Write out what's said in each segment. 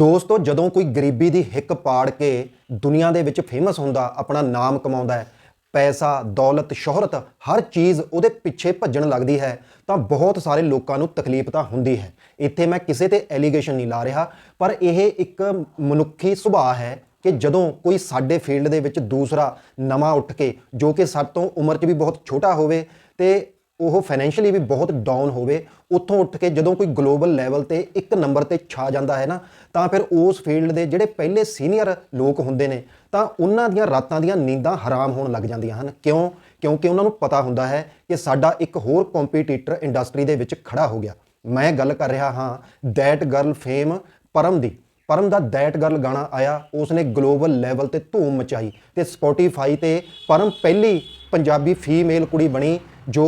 ਦੋਸਤੋ, ਜਦੋਂ ਕੋਈ ਗਰੀਬੀ ਦੀ ਹਿੱਕ ਪਾੜ ਕੇ ਦੁਨੀਆ ਦੇ ਵਿੱਚ ਫੇਮਸ ਹੁੰਦਾ, ਆਪਣਾ ਨਾਮ ਕਮਾਉਂਦਾ ਹੈ, ਪੈਸਾ, ਦੌਲਤ, ਸ਼ੋਹਰਤ, ਹਰ ਚੀਜ਼ ਉਹਦੇ ਪਿੱਛੇ ਭੱਜਣ ਲੱਗਦੀ ਹੈ, ਤਾਂ ਬਹੁਤ ਸਾਰੇ ਲੋਕਾਂ ਨੂੰ ਤਕਲੀਫ ਤਾਂ ਹੁੰਦੀ ਹੈ। ਇੱਥੇ ਮੈਂ ਕਿਸੇ ਤੇ ਐਲੀਗੇਸ਼ਨ ਨਹੀਂ ਲਾ ਰਿਹਾ, ਪਰ ਇਹ ਇੱਕ ਮਨੁੱਖੀ ਸੁਭਾਅ ਹੈ ਕਿ ਜਦੋਂ ਕੋਈ ਸਾਡੇ ਫੀਲਡ ਦੇ ਵਿੱਚ ਦੂਸਰਾ ਨਵਾਂ ਉੱਠ ਕੇ, ਜੋ ਕਿ ਸਾਡੇ ਤੋਂ ਉਮਰ 'ਚ ਵੀ ਬਹੁਤ ਛੋਟਾ ਹੋਵੇ, ਤੇ ਉਹ ਫਾਈਨੈਂਸ਼ੀਅਲੀ ਵੀ ਬਹੁਤ ਡਾਊਨ ਹੋਵੇ, ਉੱਥੋਂ ਉੱਠ ਕੇ ਜਦੋਂ ਕੋਈ ਗਲੋਬਲ ਲੈਵਲ ਤੇ ਇੱਕ ਨੰਬਰ ਤੇ ਛਾ ਜਾਂਦਾ ਹੈ ਨਾ, ਤਾਂ ਫਿਰ ਉਸ ਫੀਲਡ ਦੇ ਜਿਹੜੇ ਪਹਿਲੇ ਸੀਨੀਅਰ ਲੋਕ ਹੁੰਦੇ ਨੇ, ਤਾਂ ਉਹਨਾਂ ਦੀਆਂ ਰਾਤਾਂ ਦੀਆਂ ਨੀਂਦਾਂ ਹਰਾਮ ਹੋਣ ਲੱਗ ਜਾਂਦੀਆਂ ਹਨ। ਕਿਉਂ? ਕਿਉਂਕਿ ਉਹਨਾਂ ਨੂੰ ਪਤਾ ਹੁੰਦਾ ਹੈ ਕਿ ਸਾਡਾ ਇੱਕ ਹੋਰ ਕੰਪੀਟੀਟਰ ਇੰਡਸਟਰੀ ਦੇ ਵਿੱਚ ਖੜਾ ਹੋ ਗਿਆ। ਮੈਂ ਗੱਲ ਕਰ ਰਿਹਾ ਹਾਂ ਦੈਟ ਗਰਲ ਫੇਮ ਪਰਮ ਦੀ। ਪਰਮ ਦਾ ਦੈਟ ਗਰਲ ਗਾਣਾ ਆਇਆ, ਉਸਨੇ ਗਲੋਬਲ ਲੈਵਲ ਤੇ ਧੂਮ ਮਚਾਈ ਤੇ ਸਪੋਟੀਫਾਈ ਤੇ ਪਰਮ ਪਹਿਲੀ ਪੰਜਾਬੀ ਫੀਮੇਲ ਕੁੜੀ ਬਣੀ। ਜੋ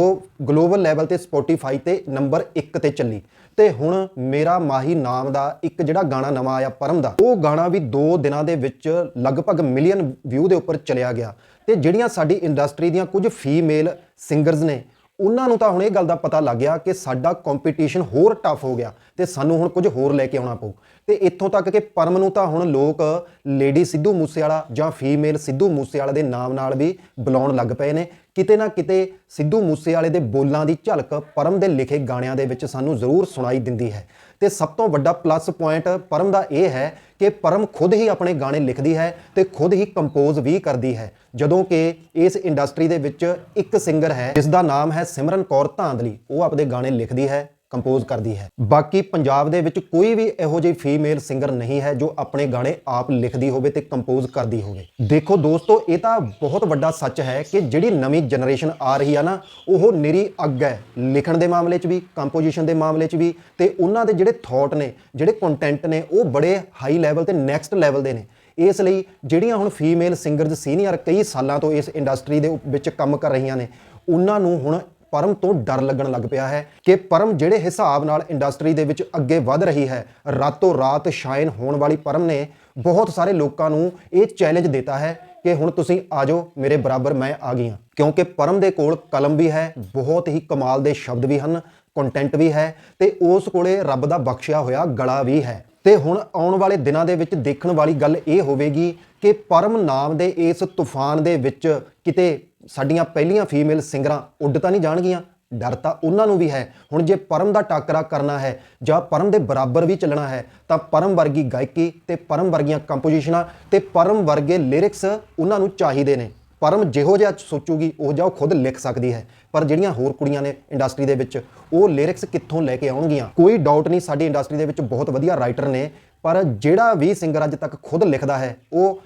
ਗਲੋਬਲ ਲੈਵਲ ਤੇ ਸਪੋਟੀਫਾਈ ਤੇ ਨੰਬਰ 1 ਤੇ ਚੱਲੀ। ਤੇ ਹੁਣ ਮੇਰਾ ਮਾਹੀ ਨਾਮ ਦਾ ਇੱਕ ਜਿਹੜਾ ਗਾਣਾ ਨਵਾਂ ਆਇਆ ਪਰਮ ਦਾ, ਉਹ ਗਾਣਾ ਵੀ 2 ਦਿਨਾਂ ਦੇ ਵਿੱਚ ਲਗਭਗ ਮਿਲੀਅਨ ਵਿਊ ਦੇ ਉੱਪਰ ਚਲਿਆ ਗਿਆ। ਤੇ ਜਿਹੜੀਆਂ ਸਾਡੀ ਇੰਡਸਟਰੀ ਦੀਆਂ ਕੁਝ ਫੀਮੇਲ ਸਿੰਗਰਸ ਨੇ, ਉਹਨਾਂ ਨੂੰ ਤਾਂ ਹੁਣ ਇਹ ਗੱਲ ਦਾ ਪਤਾ ਲੱਗ ਗਿਆ ਕਿ ਸਾਡਾ ਕੰਪੀਟੀਸ਼ਨ ਹੋਰ ਟਫ ਹੋ ਗਿਆ ਤੇ ਸਾਨੂੰ ਹੁਣ ਕੁਝ ਹੋਰ ਲੈ ਕੇ ਆਉਣਾ ਪਊ। ਤੇ ਇੱਥੋਂ ਤੱਕ ਕਿ ਪਰਮ ਨੂੰ ਤਾਂ ਹੁਣ ਲੋਕ ਲੇਡੀ ਸਿੱਧੂ ਮੂਸੇਵਾਲਾ ਜਾਂ ਫੀਮੇਲ ਸਿੱਧੂ ਮੂਸੇਵਾਲਾ ਦੇ ਨਾਮ ਨਾਲ ਵੀ ਬੁਲਾਉਣ ਲੱਗ ਪਏ ਨੇ। ਕਿਤੇ ਨਾ ਕਿਤੇ ਸਿੱਧੂ ਮੂਸੇਵਾਲੇ ਦੇ ਬੋਲਾਂ ਦੀ ਝਲਕ ਪਰਮ ਦੇ ਲਿਖੇ ਗਾਣਿਆਂ ਦੇ ਵਿੱਚ ਸਾਨੂੰ ਜ਼ਰੂਰ ਸੁਣਾਈ ਦਿੰਦੀ ਹੈ। ਤੇ ਸਭ ਤੋਂ ਵੱਡਾ ਪਲੱਸ ਪੁਆਇੰਟ ਪਰਮ ਦਾ ਇਹ ਹੈ ਕਿ ਪਰਮ ਖੁਦ ਹੀ ਆਪਣੇ ਗਾਣੇ ਲਿਖਦੀ ਹੈ ਤੇ ਖੁਦ ਹੀ ਕੰਪੋਜ਼ ਵੀ ਕਰਦੀ ਹੈ। ਜਦੋਂ ਕਿ ਇਸ ਇੰਡਸਟਰੀ ਦੇ ਵਿੱਚ ਇੱਕ ਸਿੰਗਰ ਹੈ ਜਿਸ ਦਾ ਨਾਮ ਹੈ ਸਿਮਰਨ ਕੌਰ ਧਾਂਦਲੀ। ਉਹ ਆਪਣੇ ਗਾਣੇ ਲਿਖਦੀ ਹੈ। ਕੰਪੋਜ਼ ਕਰਦੀ ਹੈ। ਬਾਕੀ ਪੰਜਾਬ ਦੇ ਵਿੱਚ ਕੋਈ ਵੀ ਇਹੋ ਜਿਹੀ ਫੀਮੇਲ ਸਿੰਗਰ ਨਹੀਂ ਹੈ ਜੋ ਆਪਣੇ ਗਾਣੇ ਆਪ ਲਿਖਦੀ ਹੋਵੇ ਤੇ ਕੰਪੋਜ਼ ਕਰਦੀ ਹੋਵੇ। ਦੇਖੋ ਦੋਸਤੋ, ਇਹ ਤਾਂ ਬਹੁਤ ਵੱਡਾ ਸੱਚ ਹੈ ਕਿ ਜਿਹੜੀ ਨਵੀਂ ਜਨਰੇਸ਼ਨ ਆ ਰਹੀ ਆ ਨਾ, ਉਹ ਨਿਰੀ ਅੱਗ ਹੈ। ਲਿਖਣ ਦੇ ਮਾਮਲੇ 'ਚ ਵੀ ਕੰਪੋਜੀਸ਼ਨ ਦੇ ਮਾਮਲੇ 'ਚ ਵੀ ਤੇ ਉਹਨਾਂ ਦੇ ਜਿਹੜੇ ਥਾਟ ਨੇ, ਜਿਹੜੇ ਕੰਟੈਂਟ ਨੇ, ਉਹ ਬੜੇ ਹਾਈ ਲੈਵਲ ਤੇ ਨੈਕਸਟ ਲੈਵਲ ਦੇ ਨੇ। ਇਸ ਲਈ ਜਿਹੜੀਆਂ ਹੁਣ ਫੀਮੇਲ ਸਿੰਗਰਸ ਸੀਨੀਅਰ ਕਈ ਸਾਲਾਂ ਤੋਂ ਇਸ ਇੰਡਸਟਰੀ ਦੇ ਵਿੱਚ ਕੰਮ ਕਰ ਰਹੀਆਂ ਨੇ, ਉਹਨਾਂ ਨੂੰ ਹੁਣ ਪਰਮ ਤੋਂ ਡਰ ਲੱਗਣ ਲੱਗ ਪਿਆ ਹੈ ਕਿ ਪਰਮ ਜਿਹੜੇ ਹਿਸਾਬ ਨਾਲ ਇੰਡਸਟਰੀ ਦੇ ਵਿੱਚ ਅੱਗੇ ਵਧ ਰਹੀ ਹੈ, ਰਾਤੋਂ ਰਾਤ ਸ਼ਾਇਨ ਹੋਣ ਵਾਲੀ ਪਰਮ ਨੇ ਬਹੁਤ ਸਾਰੇ ਲੋਕਾਂ ਨੂੰ ਇਹ ਚੈਲੰਜ ਦਿੱਤਾ ਹੈ ਕਿ ਹੁਣ ਤੁਸੀਂ ਆ ਜਾਓ, ਮੇਰੇ ਬਰਾਬਰ ਮੈਂ ਆ ਗਈ ਹਾਂ। ਕਿਉਂਕਿ ਪਰਮ ਦੇ ਕੋਲ ਕਲਮ ਵੀ ਹੈ, ਬਹੁਤ ਹੀ ਕਮਾਲ ਦੇ ਸ਼ਬਦ ਵੀ ਹਨ ਕੰਟੈਂਟ ਵੀ ਹੈ ਤੇ ਉਸ ਕੋਲੇ ਰੱਬ ਦਾ ਬਖਸ਼ਿਆ ਹੋਇਆ ਗਲਾ ਵੀ ਹੈ। ਤੇ ਹੁਣ ਆਉਣ ਵਾਲੇ ਦਿਨਾਂ ਦੇ ਵਿੱਚ ਦੇਖਣ ਵਾਲੀ ਗੱਲ ਇਹ ਹੋਵੇਗੀ ਕਿ ਪਰਮ ਨਾਮ ਦੇ ਇਸ ਤੂਫਾਨ ਦੇ ਵਿੱਚ ਕਿਤੇ ਸਾਡੀਆਂ ਪਹਿਲੀਆਂ ਫੀਮੇਲ ਸਿੰਗਰਾਂ ਉੱਡ ਤਾਂ ਨਹੀਂ ਜਾਣਗੀਆਂ, ਡਰ ਤਾਂ ਉਹਨਾਂ ਨੂੰ ਵੀ ਹੈ। ਹੁਣ ਜੇ ਪਰਮ ਦਾ ਟਾਕਰਾ ਕਰਨਾ ਹੈ ਜਾਂ ਪਰਮ ਦੇ ਬਰਾਬਰ ਵੀ ਚੱਲਣਾ ਹੈ, ਤਾਂ ਪਰਮ ਵਰਗੀ ਗਾਇਕੀ ਤੇ ਪਰਮ ਵਰਗੀਆਂ ਕੰਪੋਜੀਸ਼ਨਾਂ ਤੇ ਪਰਮ ਵਰਗੇ ਲਿਰਿਕਸ ਉਹਨਾਂ ਨੂੰ ਚਾਹੀਦੇ ਨੇ। ਪਰਮ ਜਿਹੋ ਜਿਹਾ ਸੋਚੂਗੀ, ਉਹ ਜਿਹਾ ਉਹ ਖੁਦ ਲਿਖ ਸਕਦੀ ਹੈ। ਪਰ ਜਿਹੜੀਆਂ ਹੋਰ ਕੁੜੀਆਂ ਨੇ ਇੰਡਸਟਰੀ ਦੇ ਵਿੱਚ, ਉਹ ਲਿਰਿਕਸ ਕਿੱਥੋਂ ਲੈ ਕੇ ਆਉਣਗੀਆਂ? ਕੋਈ ਡਾਊਟ ਨਹੀਂ, ਸਾਡੀ ਇੰਡਸਟਰੀ ਦੇ ਵਿੱਚ ਬਹੁਤ ਵਧੀਆ ਰਾਈਟਰ ਨੇ, ਪਰ ਜਿਹੜਾ ਵੀ ਸਿੰਗਰ ਅੱਜ ਤੱਕ ਖੁਦ ਲਿਖਦਾ ਹੈ, ਉਹ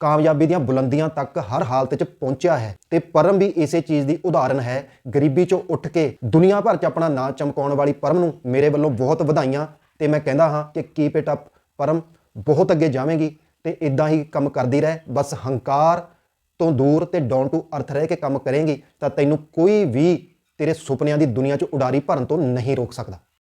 ਕਾਮਯਾਬੀ ਦੀਆਂ ਬੁਲੰਦੀਆਂ ਤੱਕ ਹਰ ਹਾਲਤ 'ਚ ਪਹੁੰਚਿਆ ਹੈ ਤੇ ਪਰਮ ਵੀ ਇਸੇ ਚੀਜ਼ ਦੀ ਉਦਾਹਰਨ ਹੈ। ਗਰੀਬੀ 'ਚੋਂ ਉੱਠ ਕੇ ਦੁਨੀਆ ਭਰ 'ਚ ਆਪਣਾ ਨਾਂ ਚਮਕਾਉਣ ਵਾਲੀ ਪਰਮ ਨੂੰ ਮੇਰੇ ਵੱਲੋਂ ਬਹੁਤ ਵਧਾਈਆਂ ਤੇ ਮੈਂ ਕਹਿੰਦਾ ਹਾਂ ਕਿ ਕੀਪ ਇਟ ਅਪ ਪਰਮ। ਬਹੁਤ ਅੱਗੇ ਜਾਵੇਂਗੀ ਤੇ ਇਦਾਂ ਹੀ ਕੰਮ ਕਰਦੀ ਰਹੇ। ਬਸ ਹੰਕਾਰ ਤੋਂ ਦੂਰ ਤੇ ਡਾਊਨ ਟੂ ਅਰਥ ਰਹਿ ਕੇ ਕੰਮ ਕਰੇਂਗੀ ਤਾਂ ਤੈਨੂੰ ਕੋਈ ਵੀ ਤੇਰੇ ਸੁਪਨਿਆਂ ਦੀ ਦੁਨੀਆ 'ਚ ਉਡਾਰੀ ਭਰਨ ਤੋਂ ਨਹੀਂ ਰੋਕ ਸਕਦਾ।